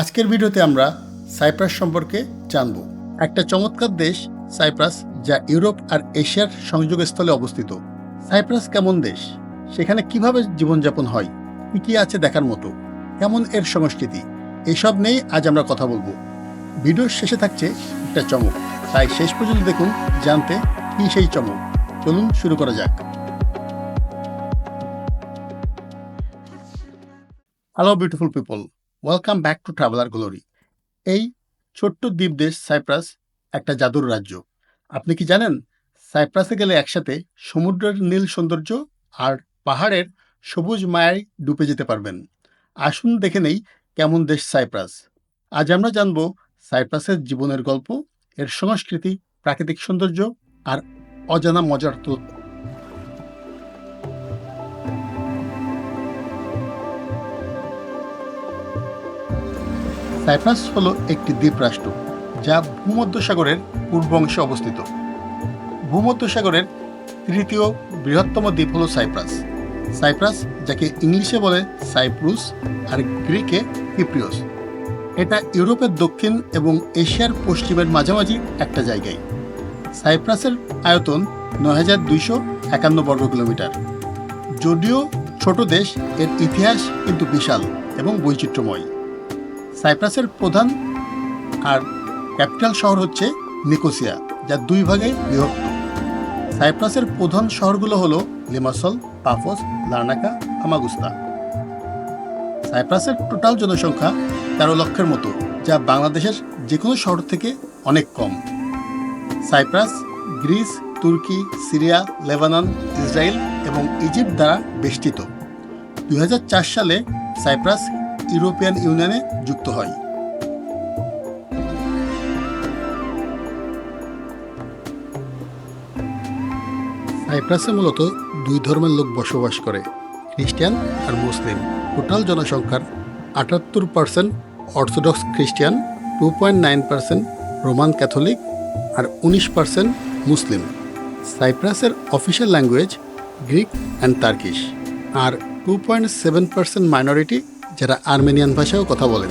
আজকের ভিডিওতে আমরা সাইপ্রাস সম্পর্কে জানব। একটা চমৎকার দেশ, সাইপ্রাস, যা ইউরোপ আর এশিয়ার সংযোগস্থলে অবস্থিত। সাইপ্রাস কেমন দেশ? সেখানে কীভাবে জীবনযাপন হয়? কি কি আছে দেখার মতো? কেমন এর সংস্কৃতি? এসব নিয়েই আজ আমরা কথা বলব। ভিডিওর শেষে থাকছে একটা চমক। তাই শেষ পর্যন্ত দেখুন, জানতে কি সেই চমক। চলুন শুরু করা যাক। Hello beautiful people welcome back to traveler glory এই ছোট্ট দ্বীপ দেশ সাইপ্রাস একটা জাদুর রাজ্য। আপনি কি জানেন সাইপ্রাসে গেলে একসাথে সমুদ্রের নীল সৌন্দর্য আর পাহাড়ের সবুজ মায়ায় ডুবে যেতে পারবেন। আসুন দেখে নেই কেমন দেশ সাইপ্রাস আজ আমরা জানব সাইপ্রাসের জীবনের গল্প, এর সংস্কৃতি, প্রাকৃতিক সৌন্দর্য আর অজানা মজার তথ্য। সাইপ্রাস হলো একটি দ্বীপরাষ্ট্র, যা ভূমধ্যসাগরের পূর্ব অংশে অবস্থিত। ভূমধ্যসাগরের তৃতীয় বৃহত্তম দ্বীপ হল সাইপ্রাস। সাইপ্রাস, যাকে ইংলিশে বলে সাইপ্রুস, আর গ্রিকে কিপ্রিয়স এটা ইউরোপের দক্ষিণ এবং এশিয়ার পশ্চিমের মাঝামাঝি একটা জায়গায়। সাইপ্রাসের আয়তন নয় হাজার দুইশো একান্ন বর্গ কিলোমিটার। যদিও ছোট দেশ, এর ইতিহাস কিন্তু বিশাল এবং বৈচিত্র্যময়। সাইপ্রাসের প্রধান আর ক্যাপিটাল শহর হচ্ছে নিকোসিয়া, যা দুই ভাগে বিভক্ত। সাইপ্রাসের প্রধান শহরগুলো হলো লিমাসল, পাফোস, লার্নাকা আমাগুস্তা সাইপ্রাসের টোটাল জনসংখ্যা তেরো লক্ষের মতো, যা বাংলাদেশের যে কোনো শহর থেকে অনেক কম। Cyprus, Greece, Turkey, Syria, Lebanon, Israel এবং ইজিপ্ট দ্বারা বেষ্টিত। দুই হাজার চার সালে সাইপ্রাস ইউরোপিয়ান ইউনিয়নে যুক্ত হয়। সাইপ্রাসে মূলত দুই ধর্মের লোক বসবাস করে, খ্রিস্টান আর মুসলিম। টোটাল জনসংখ্যার আটাত্তর পার্সেন্ট অর্থোডক্স খ্রিস্টান two point nine percent Roman Catholic আর উনিশ percent Muslim. সাইপ্রাসের official language Greek and Turkish R two point seven percent minority যারা আর্মেনিয়ান ভাষায়ও কথা বলেন।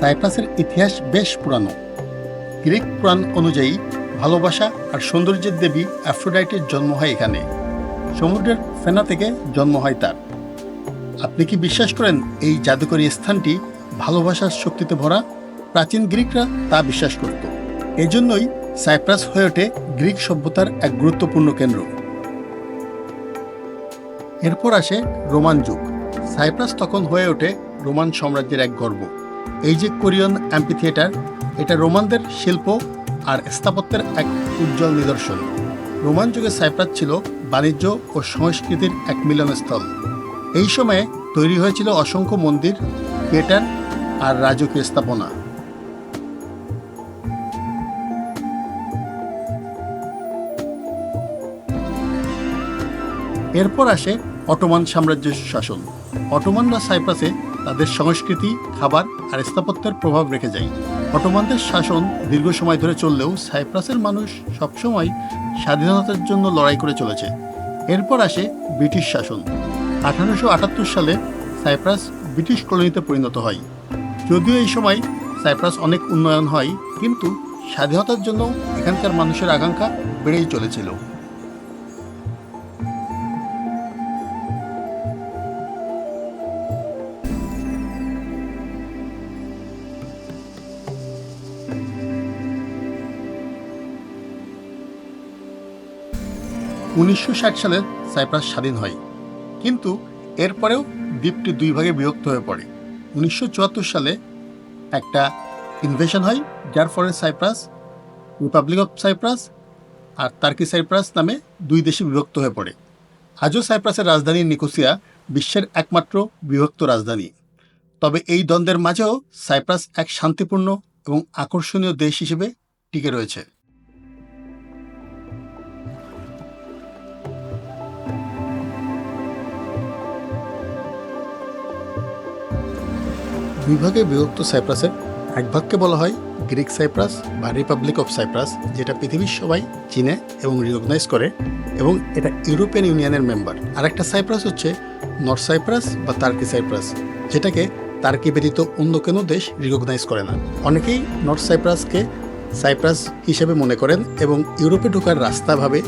সাইপ্রাসের ইতিহাস বেশ পুরানো। গ্রিক পুরাণ অনুযায়ী ভালোবাসা আর সৌন্দর্যের দেবী অ্যাফ্রোডাইটের জন্ম হয় এখানে। সমুদ্রের ফেনা থেকে জন্ম হয় তার। আপনি কি বিশ্বাস করেন এই জাদুকরী স্থানটি ভালোবাসার শক্তিতে ভরা? প্রাচীন গ্রিকরা তা বিশ্বাস করত। এজন্যই সাইপ্রাস হয়ে ওঠে গ্রিক সভ্যতার এক গুরুত্বপূর্ণ কেন্দ্র। এরপর আসে রোমান যুগ। সাইপ্রাস তখন হয়ে ওঠে রোমান সাম্রাজ্যের এক গর্ব। এই যে কোরিয়ান অ্যাম্পিথিয়েটার, এটা রোমানদের শিল্প আর স্থাপত্যের এক উজ্জ্বল নিদর্শন। রোমান যুগে সাইপ্রাস ছিল বাণিজ্য ও সংস্কৃতির এক মিলনস্থল। এই সময়ে তৈরি হয়েছিল অসংখ্য মন্দির, থিয়েটার আর রাজকীয় স্থাপনা। এরপর আসে অটোমান সাম্রাজ্যের শাসন। অটোমানরা সাইপ্রাসে তাদের সংস্কৃতি, খাবার আর স্থাপত্যের প্রভাব রেখে যায়। অটোমানদের শাসন দীর্ঘ সময় ধরে চললেও সাইপ্রাসের মানুষ সবসময় স্বাধীনতার জন্য লড়াই করে চলেছে। এরপর আসে ব্রিটিশ শাসন। আঠারোশো আটাত্তর সালে সাইপ্রাস ব্রিটিশ কলোনিতে পরিণত হয়। যদিও এই সময় সাইপ্রাস অনেক উন্নয়ন হয়, কিন্তু স্বাধীনতার জন্য এখানকার মানুষের আকাঙ্ক্ষা বেড়েই চলেছিল। উনিশশো ষাট সালে সাইপ্রাস স্বাধীন হয়। কিন্তু এরপরেও দ্বীপটি দুই ভাগে বিভক্ত হয়ে পড়ে। উনিশশো চুয়াত্তর সালে একটা ইনভেশন হয়, যার ফলে সাইপ্রাস রিপাবলিক অফ সাইপ্রাস আর তার্কি সাইপ্রাস নামে দুই দেশে বিভক্ত হয়ে পড়ে। আজও সাইপ্রাসের রাজধানী নিকোসিয়া বিশ্বের একমাত্র বিভক্ত রাজধানী। তবে এই দ্বন্দ্বের মাঝেও সাইপ্রাস এক শান্তিপূর্ণ এবং আকর্ষণীয় দেশ হিসেবে টিকে রয়েছে। বিভাগে বিভক্ত সাইপ্রাসের এক বাক্যে বলা হয় গ্রিক সাইপ্রাস বা রিপাবলিক অফ সাইপ্রাস, যেটা পৃথিবীর সবাই চিনে এবং রিকগনাইজ করে, এবং এটা ইউরোপিয়ান ইউনিয়নের মেম্বার। আর একটা সাইপ্রাস হচ্ছে নর্থ সাইপ্রাস বা তার্কি সাইপ্রাস, যেটাকে তার্কি ব্যতীত অন্য কোনো দেশ রিকগনাইজ করে না। অনেকেই নর্থ সাইপ্রাসকে সাইপ্রাস হিসেবে মনে করেন এবং ইউরোপে ঢোকার রাস্তা ভাবে,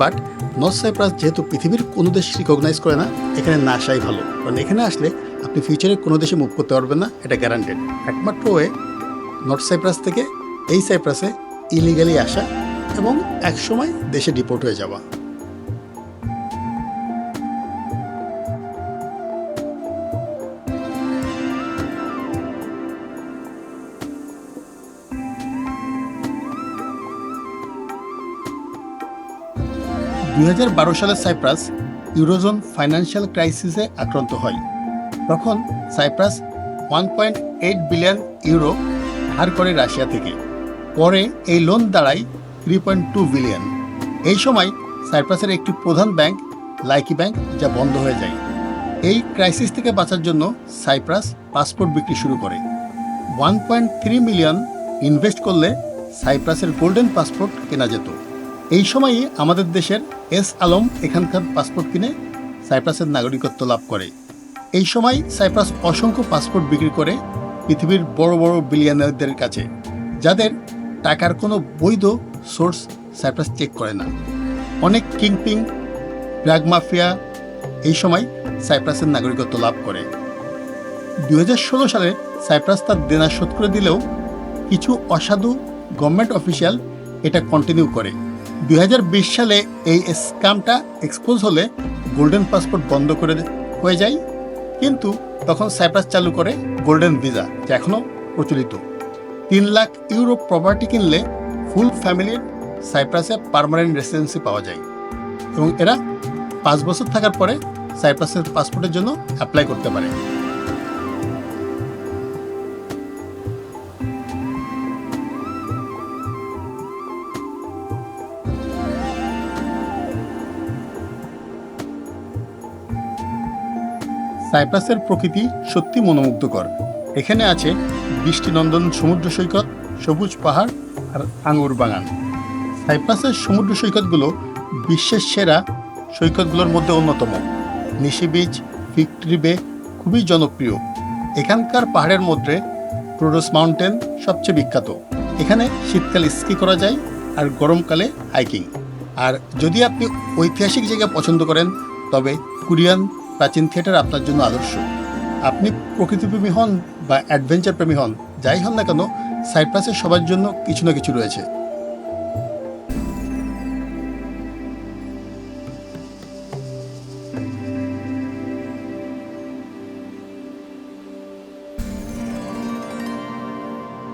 বাট নর্থ সাইপ্রাস যেহেতু পৃথিবীর কোনো দেশ রিকগনাইজ করে না, এখানে না আসাই ভালো। কারণ এখানে আসলে আপনি ফিউচারে কোনো দেশে মুভ করতে পারবেন না, এটা গ্যারান্টেড একমাত্র ওয়ে নর্থ সাইপ্রাস থেকে এই সাইপ্রাসে ইলিগালি আসা এবং একসময় দেশে ডিপোর্ট হয়ে যাওয়া। দুই সালে সাইপ্রাস ইউরোজোন ফাইন্যান্সিয়াল ক্রাইসিসে আক্রান্ত হয়। তখন Cyprus one point eight billion euro ধার করে রাশিয়া থেকে। পরে এই লোন দাঁড়ায় থ্রি পয়েন্ট টু বিলিয়ন এই সময় সাইপ্রাসের একটি প্রধান ব্যাংক লাইকি ব্যাংক যা বন্ধ হয়ে যায়। এই ক্রাইসিস থেকে বাঁচার জন্য সাইপ্রাস পাসপোর্ট বিক্রি শুরু করে। One point three million invest করলে সাইপ্রাসের গোল্ডেন পাসপোর্ট কেনা যেত। এই সময়ই আমাদের দেশের এস আলম এখানকার পাসপোর্ট কিনে সাইপ্রাসের নাগরিকত্ব লাভ করে। এই সময় সাইপ্রাস অসংখ্য পাসপোর্ট বিক্রি করে পৃথিবীর বড় বড় বিলিয়নারদের কাছে, যাদের টাকার কোনো বৈধ সোর্স সাইপ্রাস চেক করে না। অনেক কিংপিং ড্রাগ মাফিয়া এই সময় সাইপ্রাসের নাগরিকত্ব লাভ করে। দু হাজার ষোলো সালে সাইপ্রাস তার দেনা শোধ করে দিলেও কিছু অসাধু গভর্নমেন্ট অফিসিয়াল এটা কন্টিনিউ করে। দু হাজার বিশ সালে এই স্ক্যামটা এক্সপোজ হলে গোল্ডেন পাসপোর্ট বন্ধ করে হয়ে যায়। কিন্তু তখন সাইপ্রাস চালু করে গোল্ডেন ভিসা, যা এখনও প্রচলিত। তিন লাখ ইউরো প্রপার্টি কিনলে ফুল ফ্যামিলির সাইপ্রাসে পারমানেন্ট রেসিডেন্সি পাওয়া যায়। এবং এরা পাঁচ বছর থাকার পরে সাইপ্রাসের পাসপোর্টের জন্য অ্যাপ্লাই করতে পারে। সাইপ্রাসের প্রকৃতি সত্যি মনোমুগ্ধকর। এখানে আছে বৃষ্টিনন্দন সমুদ্র সৈকত, সবুজ পাহাড় আর আঙুর বাগান। সাইপ্রাসের সমুদ্র সৈকতগুলো বিশ্বের সেরা সৈকতগুলোর মধ্যে অন্যতম। নিশি বিচ ফিক্টরি বে খুবই জনপ্রিয়। এখানকার পাহাড়ের মধ্যে প্রোডোস মাউন্টেন সবচেয়ে বিখ্যাত। এখানে শীতকালে স্কি করা যায় আর গরমকালে হাইকিং। আর যদি আপনি ঐতিহাসিক জায়গা পছন্দ করেন, তবে কোরিয়ান প্রাচীন থিয়েটার আপনার জন্য আদর্শ। আপনি প্রকৃতিপ্রেমী হন বা অ্যাডভেঞ্চার প্রেমী হন, যাই হন না কেন, সাইপ্রাসের সবার জন্য কিছু না কিছু রয়েছে।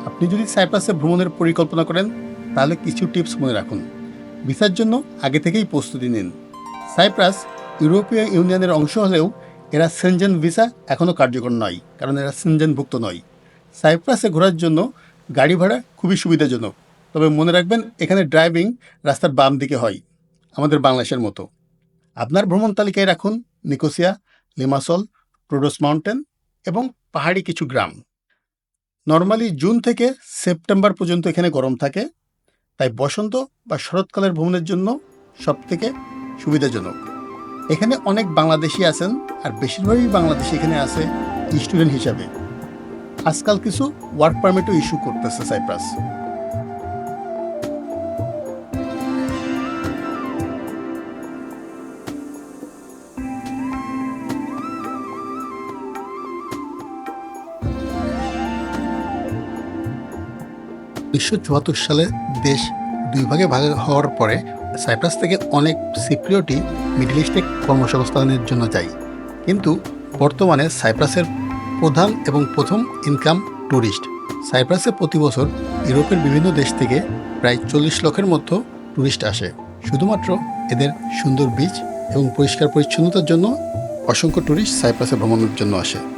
আপনি যদি সাইপ্রাসে ভ্রমণের পরিকল্পনা করেন, তাহলে কিছু টিপস মনে রাখুন। ভিসার জন্য আগে থেকেই প্রস্তুতি নিন। সাইপ্রাস ইউরোপীয় ইউনিয়নের অংশ হলেও এরা সেনজেন ভিসা এখনও কার্যকর নয়, কারণ এরা সেনজেনভুক্ত নয়। সাইপ্রাসে ঘোরার জন্য গাড়ি ভাড়া খুবই সুবিধাজনক, তবে মনে রাখবেন এখানে ড্রাইভিং রাস্তার বাম দিকে হয়, আমাদের বাংলাদেশের মতো। আপনার ভ্রমণ তালিকায় রাখুন নিকোসিয়া, লিমাসল, প্রোডোস মাউন্টেন এবং পাহাড়ি কিছু গ্রাম। নর্মালি জুন থেকে সেপ্টেম্বর পর্যন্ত এখানে গরম থাকে, তাই বসন্ত বা শরৎকালের ভ্রমণের জন্য সবথেকে সুবিধাজনক। এখানে অনেক বাংলাদেশি আছেন আর বেশিরভাগই বাংলাদেশি এখানে আছে স্টুডেন্ট হিসাবে। আজকাল কিছু ওয়ার্ক পারমিটও ইস্যু করতেছে সাইপ্রাস। উনিশশো চুয়াত্তর সালে দেশ দুই ভাগে ভাগ হওয়ার পরে সাইপ্রাস থেকে অনেক সিপ্রিয়টি মিডল ইস্টে কর্মসংস্থানের জন্য যায় কিন্তু বর্তমানে সাইপ্রাসের প্রধান এবং প্রথম ইনকাম ট্যুরিস্ট সাইপ্রাসে প্রতি বছর ইউরোপের বিভিন্ন দেশ থেকে প্রায় চল্লিশ লক্ষের মতো ট্যুরিস্ট আসে। শুধুমাত্র এদের সুন্দর বীজ এবং পরিষ্কার পরিচ্ছন্নতার জন্য অসংখ্য ট্যুরিস্ট সাইপ্রাসে ভ্রমণের জন্য আসে।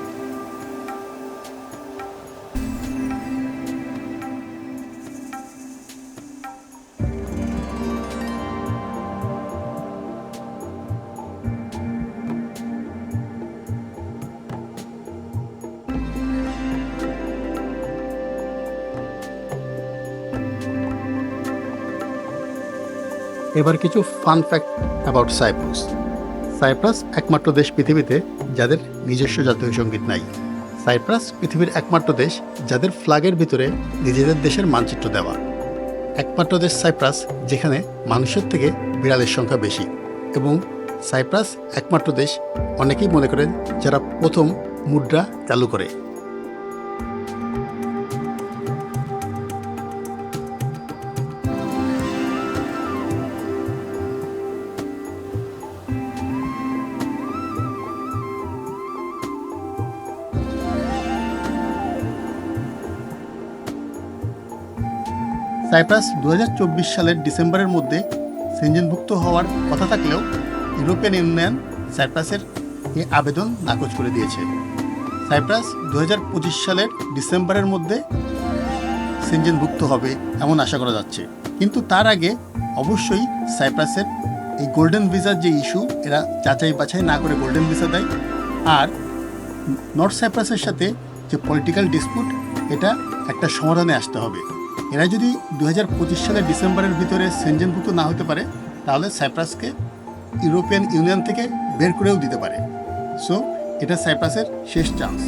এবার কিছু fun fact about Cyprus Cyprus একমাত্র দেশ পৃথিবীতে যাদের নিজস্ব জাতীয় সংগীত নাই। সাইপ্রাস পৃথিবীর একমাত্র দেশ যাদের ফ্ল্যাগের ভিতরে নিজেদের দেশের মানচিত্র দেওয়া। একমাত্র দেশ সাইপ্রাস যেখানে মানুষের থেকে বিড়ালের সংখ্যা বেশি। এবং সাইপ্রাস একমাত্র দেশ অনেকেই মনে করেন যারা প্রথম মুদ্রা চালু করে। সাইপ্রাস দু হাজার চব্বিশ সালের ডিসেম্বরের মধ্যে সেঞ্জনভুক্ত হওয়ার কথা থাকলেও ইউরোপিয়ান ইউনিয়ন সাইপ্রাসের এই আবেদন নাকচ করে দিয়েছে। সাইপ্রাস দু হাজার পঁচিশ সালের ডিসেম্বরের মধ্যে সেঞ্জনভুক্ত হবে এমন আশা করা যাচ্ছে। কিন্তু তার আগে অবশ্যই সাইপ্রাসের এই গোল্ডেন ভিসার যে ইস্যু, এরা যাচাই বাছাই না করে গোল্ডেন ভিসা দেয়। আর নর্থ সাইপ্রাসের সাথে যে পলিটিক্যাল ডিসপুট এটা একটা সমাধানে আসতে হবে। এরা যদি দু হাজার পঁচিশ সালের ডিসেম্বরের ভিতরে সেনজেনভুক্ত না হতে পারে, তাহলে সাইপ্রাসকে ইউরোপিয়ান ইউনিয়ন থেকে বের করেও দিতে পারে। সো, এটা সাইপ্রাসের শেষ চান্স।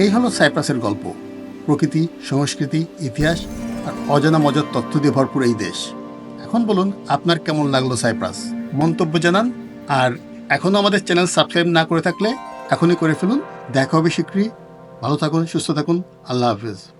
এই হলো সাইপ্রাসের গল্প। প্রকৃতি, সংস্কৃতি, ইতিহাস আর অজানা মজার তথ্য দিয়ে ভরপুর এই দেশ। এখন বলুন, আপনার কেমন লাগল সাইপ্রাস? মন্তব্য জানান আর এখনও আমাদের চ্যানেল সাবস্ক্রাইব না করে থাকলে এখনই করে ফেলুন। দেখা হবে শীঘ্রই। ভালো থাকুন সুস্থ থাকুন। আল্লাহ হাফিজ।